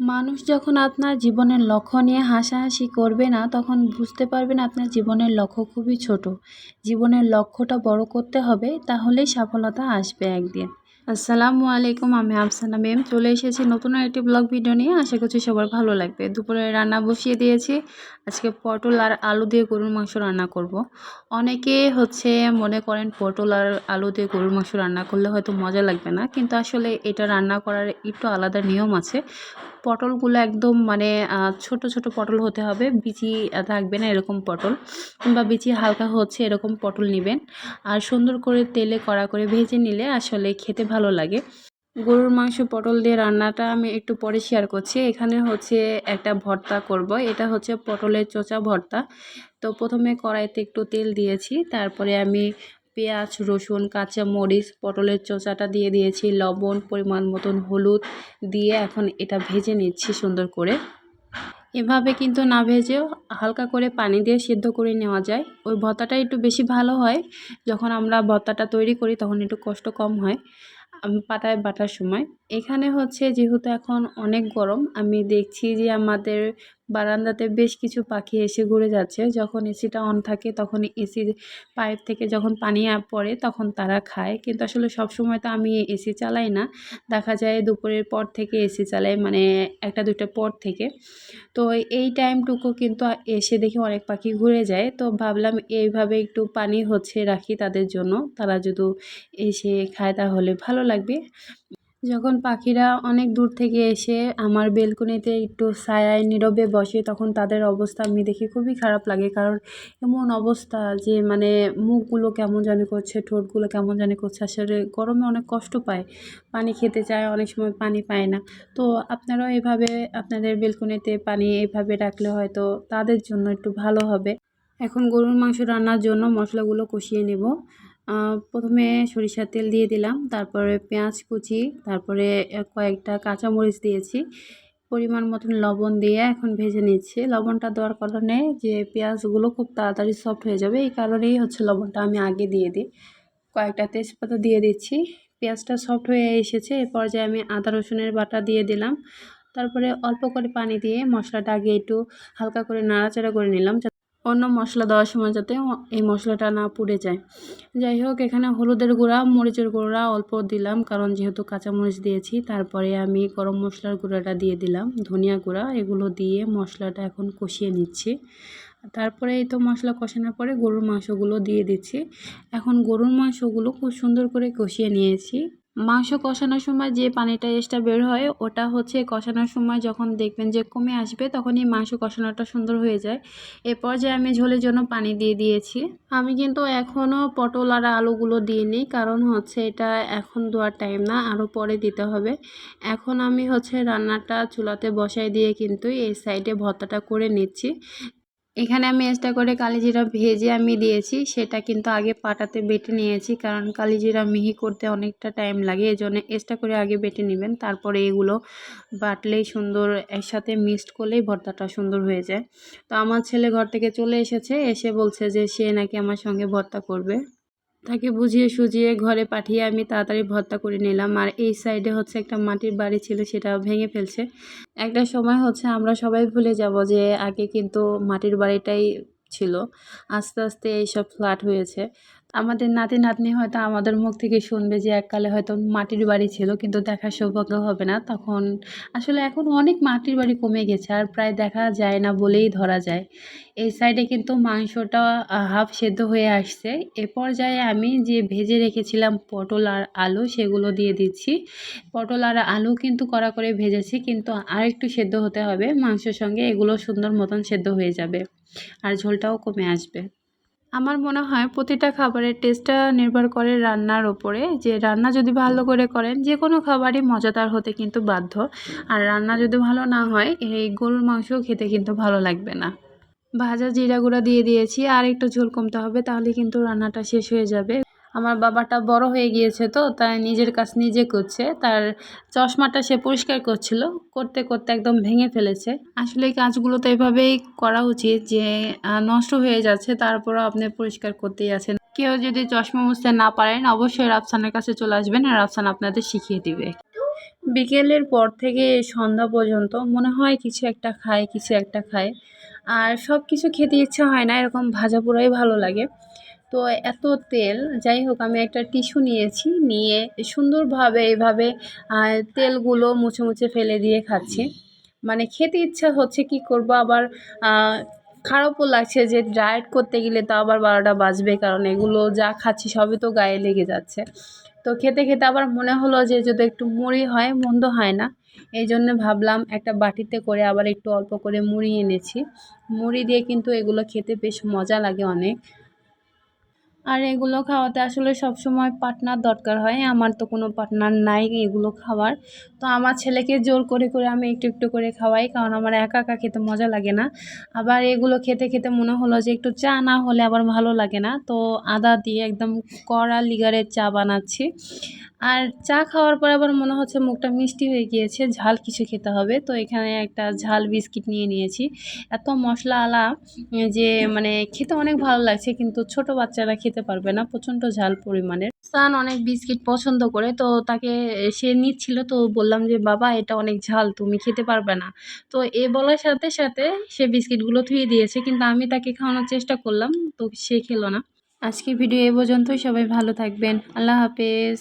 মানুষ যখন আপনার জীবনের লক্ষ্য নিয়ে হাসাহাসি করবে না, তখন বুঝতে পারবেন আপনার জীবনের লক্ষ্য খুবই ছোট। জীবনের লক্ষ্যটা বড় করতে হবে, তাহলেই সফলতা আসবে একদিন। আসসালামু আলাইকুম, আমি আফসানা মেম। চলে এসেছি নতুন একটি ব্লগ ভিডিও নিয়ে। আশা করছি সবার ভালো লাগবে। দুপুরে রান্না বসিয়ে দিয়েছি। আজকে পটল আর আলু দিয়ে গরুর মাংস রান্না করব। অনেকে হচ্ছে মনে করেন পটল আর আলু দিয়ে গরুর মাংস রান্না করলে হয়তো মজা লাগবে না, কিন্তু আসলে এটা রান্না করার একটু আলাদা নিয়ম আছে। পটলগুলো একদম মানে ছোট ছোট পটল হতে হবে। বিচি থাকবে না এরকম পটল। কিংবা বিচি হালকা হচ্ছে এরকম পটল নেবেন। আর সুন্দর করে তেলে কড়া করে ভেজে নিলে আসলে খেতে ভালো লাগে। গরুর মাংস পটল দিয়ে রান্নাটা আমি একটু পরে শেয়ার করছি। এখানে হচ্ছে একটা ভর্তা করব। এটা হচ্ছে পটলের চোচা ভর্তা। তো প্রথমে কড়াইতে একটু তেল দিয়েছি। তারপরে আমি পেঁয়াজ, রসুন, কাঁচা মরিচ, পটলের চোচাটা দিয়ে দিয়েছি, লবণ, পরিমাণ মতন হলুদ দিয়ে এখন এটা ভেজে নিচ্ছি সুন্দর করে। এভাবে কিন্তু না ভেজেও হালকা করে পানি দিয়ে সিদ্ধ করে নেওয়া যায়। ওই ভর্তাটা একটু বেশি ভালো হয়। যখন আমরা ভর্তাটা তৈরি করি তখন একটু কষ্ট কম হয় পাটায় বাটার সময়। এখানে হচ্ছে যেহেতু এখন অনেক গরম, আমি দেখছি যে আমাদের বারান্দাতে বেশ কিছু পাখি এসে ঘুরে যাচ্ছে। যখন এসিটা অন থাকে, তখন এসির পাইপ থেকে যখন পানি পড়ে, তখন তারা খায়। কিন্তু আসলে সব সময় তো আমি এসি চালাই না। দেখা যায় দুপুরের পর থেকে এসি চালাই মানে একটা দুটো পর থেকে। তো এই টাইমটুকু কিন্তু এসে দেখি অনেক পাখি ঘুরে যায়। তো ভাবলাম এইভাবে একটু পানি হচ্ছে রাখি তাদের জন্য। তারা যদি এসে খায় তাহলে ভালো লাগবে। যখন পাখিরা অনেক দূর থেকে এসে আমার বেলকনিতে একটু ছায়ায় নীরবে বসে, তখন তাদের অবস্থা আমি দেখি খুবই খারাপ লাগে। কারণ এমন অবস্থা যে মানে মুখগুলো কেমন জানি করছে, ঠোঁটগুলো কেমন জানি করছে। আসলে গরমে অনেক কষ্ট পায়। পানি খেতে চায়, অনেক সময় পানি পায় না। তো আপনারাও এভাবে আপনাদের বেলকনিতে পানি এভাবে রাখলে হয়তো তাদের জন্য একটু ভালো হবে। এখন গরুর মাংস রান্নার জন্য মশলাগুলো কষিয়ে নেব। প্রথমে সরিষার তেল দিয়ে দিলাম, তারপরে পেঁয়াজ কুচি, তারপরে কয়েকটা কাঁচামরিচ দিয়েছি। পরিমাণ মতন লবণ দিয়ে এখন ভেজে নিচ্ছি। লবণটা দেওয়ার কারণে যে পেঁয়াজগুলো খুব তাড়াতাড়ি সফট হয়ে যাবে, এই কারণেই হচ্ছে লবণটা আমি আগে দিয়ে দিই। কয়েকটা তেজপাতা দিয়ে দিচ্ছি। পেঁয়াজটা সফট হয়ে এসেছে, এ পর্যায়ে আমি আদা রসুনের বাটা দিয়ে দিলাম। তারপরে অল্প করে পানি দিয়ে মশলাটা আগে একটু হালকা করে নাড়াচাড়া করে নিলাম অন্য মশলা দেওয়ার সময় যাতে এই মশলাটা না পুড়ে যায়। যাই হোক, এখানে হলুদের গুঁড়া, মরিচের গুঁড়া অল্প দিলাম, কারণ যেহেতু কাঁচামরিচ দিয়েছি, তারপরে আমি গরম মশলার গুঁড়াটা দিয়ে দিলাম, ধনিয়া গুঁড়া, এগুলো দিয়ে মশলাটা এখন কষিয়ে নিচ্ছি। তারপরে এই তো মশলা কষানোর পরে গরুর মাংসগুলো দিয়ে দিচ্ছি। এখন গরুর মাংসগুলো খুব সুন্দর করে কষিয়ে নিয়েছি। মাংস কষানোর সময় যে পানিটা এক্সট্রা বের হয়, ওটা হচ্ছে কষানোর সময় যখন দেখবেন যে কমে আসবে, তখনই মাংস কষানোটা সুন্দর হয়ে যায়। এ পর্যায়ে আমি ঝোলের জন্য পানি দিয়ে দিয়েছি। আমি কিন্তু এখনও পটল আর আলুগুলো দিইনি, কারণ হচ্ছে এটা এখন দেওয়ার টাইম না আরও পরে দিতে হবে। এখন আমি হচ্ছে রান্নাটা চুলাতে বসাই দিয়ে কিন্তু এই সাইডে ভর্তাটা করে নিচ্ছি। এখানে আমি এক্সট্রা করে কালিজিরা ভেজে আমি দিয়েছি, সেটা কিন্তু আগে পাটাতে বেটে নিয়েছি, কারণ কালিজিরা মিহি করতে অনেকটা টাইম লাগে এই জন্য এক্সট্রা করে আগে বেটে নেবেন, তারপরে এগুলো বাটলেই সুন্দর একসাথে মিক্সড করলেই ভর্তাটা সুন্দর হয়ে যায়। তো আমার ছেলে ঘর থেকে চলে এসেছে, এসে বলছে যে সে নাকি আমার সঙ্গে ভর্তা করবে। তাকে বুঝিয়ে সুজিয়ে ঘরে পাঠিয়ে আমি তাড়াতাড়ি ভর্তা করে নিলাম। আর এই সাইডে হচ্ছে একটা মাটির বাড়ি ছিল, সেটা ভেঙে ফেলছে। একটা সময় হচ্ছে আমরা সবাই ভুলে যাব যে আগে কিন্তু মাটির বাড়িটাই ছিল। আস্তে আস্তে এইসব ফ্ল্যাট হয়েছে। আমাদের নাতি নাতনি হয়তো আমাদের মুখ থেকে শুনবে যে এককালে হয়তো মাটির বাড়ি ছিল, কিন্তু দেখার সৌভাগ্য হবে না। তখন আসলে এখন অনেক মাটির বাড়ি কমে গেছে, আর প্রায় দেখা যায় না বলেই ধরা যায়। এই সাইডে কিন্তু মাংসটা হাফ সেদ্ধ হয়ে আসছে। এ পর্যায়ে আমি যে ভেজে রেখেছিলাম পটল আর আলু, সেগুলো দিয়ে দিচ্ছি। পটল আর আলু কিন্তু কড়া করে ভেজেছি, কিন্তু আর একটু সেদ্ধ হতে হবে। মাংসের সঙ্গে এগুলো সুন্দর মতন সেদ্ধ হয়ে যাবে, আর ঝোলটাও কমে আসবে। আমার মনে হয় প্রতিটা খাবারের টেস্টটা নির্ভর করে রান্নার ওপরে। যে রান্না যদি ভালো করে করেন যে কোনো খাবারই মজাদার হতে কিন্তু বাধ্য। আর রান্না যদি ভালো না হয়, এই গরুর মাংস খেতে কিন্তু ভালো লাগবে না। ভাজা জিরা গুঁড়া দিয়ে দিয়েছি, আর একটু ঝোল কমতে হবে, তাহলে কিন্তু রান্নাটা শেষ হয়ে যাবে। আমার বাবাটা বড় হয়ে গিয়েছে তো, তাই নিজের কাজ নিজে করছে। তার চশমাটা সে পরিষ্কার করছিল, করতে করতে একদম ভেঙে ফেলেছে। আসলে কাজগুলো তো এভাবেই করা উচিত যে নষ্ট হয়ে যাচ্ছে, তারপরও আপনি পরিষ্কার করতেই আছেন। কেউ যদি চশমা মুছতে না পারেন, অবশ্যই রাফসানের কাছে চলে আসবেন আর রাফসান আপনাদের শিখিয়ে দিবে। বিকেলের পর থেকে সন্ধ্যা পর্যন্ত মনে হয় কিছু একটা খায়, কিছু একটা খায়। আর সব কিছু খেতে ইচ্ছা হয় না, এরকম ভাজা পোড়াই ভালো লাগে। তো এত তেল যাই হোক আমি একটা টিস্যু নিয়েছি নিয়ে সুন্দরভাবে এইভাবে আহ, তেলগুলো মুছে মুছে ফেলে দিয়ে খাচ্ছি। মানে খেতে ইচ্ছা হচ্ছে কি করব আবার খারাপও লাগছে যে ডায়েট করতে গেলে তো আবার বারোটা বাজবে কারণ এগুলো যা খাচ্ছি সবই তো গায়ে লেগে যাচ্ছে। তো খেতে খেতে আবার মনে হলো যে যদি একটু মুড়ি হয় মন্দ হয় না। এই জন্য ভাবলাম একটা বাটিতে করে আবার একটু অল্প করে মুড়ি এনেছি। মুড়ি দিয়ে কিন্তু এগুলো খেতে বেশ মজা লাগে অনেক। আর এগুলো খাওয়াতে আসলে সব সময় পার্টনার দরকার হয়। আমার তো কোনো পার্টনার নাই এগুলো খাওয়ার। তো আমার ছেলেকে জোর করে করে আমি একটু একটু করে খাওয়াই, কারণ আমার একা একা খেতে মজা লাগে না। আবার এগুলো খেতে খেতে মনে হলো যে একটু চা না হলে আবার ভালো লাগে না। তো আদা দিয়ে একদম কড়া লিগারের চা বানাচ্ছি। আর চা খাওয়ার পর আবার মনে হচ্ছে মুখটা মিষ্টি হয়ে গিয়েছে, ঝাল কিছু খেতে হবে। তো এখানে একটা ঝাল বিস্কিট নিয়ে নিয়েছি। এত মশলা আলা যে মানে খেতে অনেক ভালো লাগছে, কিন্তু ছোট বাচ্চারা খেতে পারবে না, প্রচণ্ড ঝাল পরিমাণের। সান অনেক বিস্কিট পছন্দ করে, তো তাকে, সে নিচ্ছিল, তো বললাম যে, বাবা, এটা অনেক ঝাল, তুমি খেতে পারবে না। তো এ বলার সাথে সাথে সে বিস্কিটগুলো ধুয়ে দিয়েছে, কিন্তু আমি তাকে খাওয়ানোর চেষ্টা করলাম, তো সে খেলো না। আজকে ভিডিও এ পর্যন্তই, সবাই ভালো থাকবেন, আল্লাহ হাফেজ।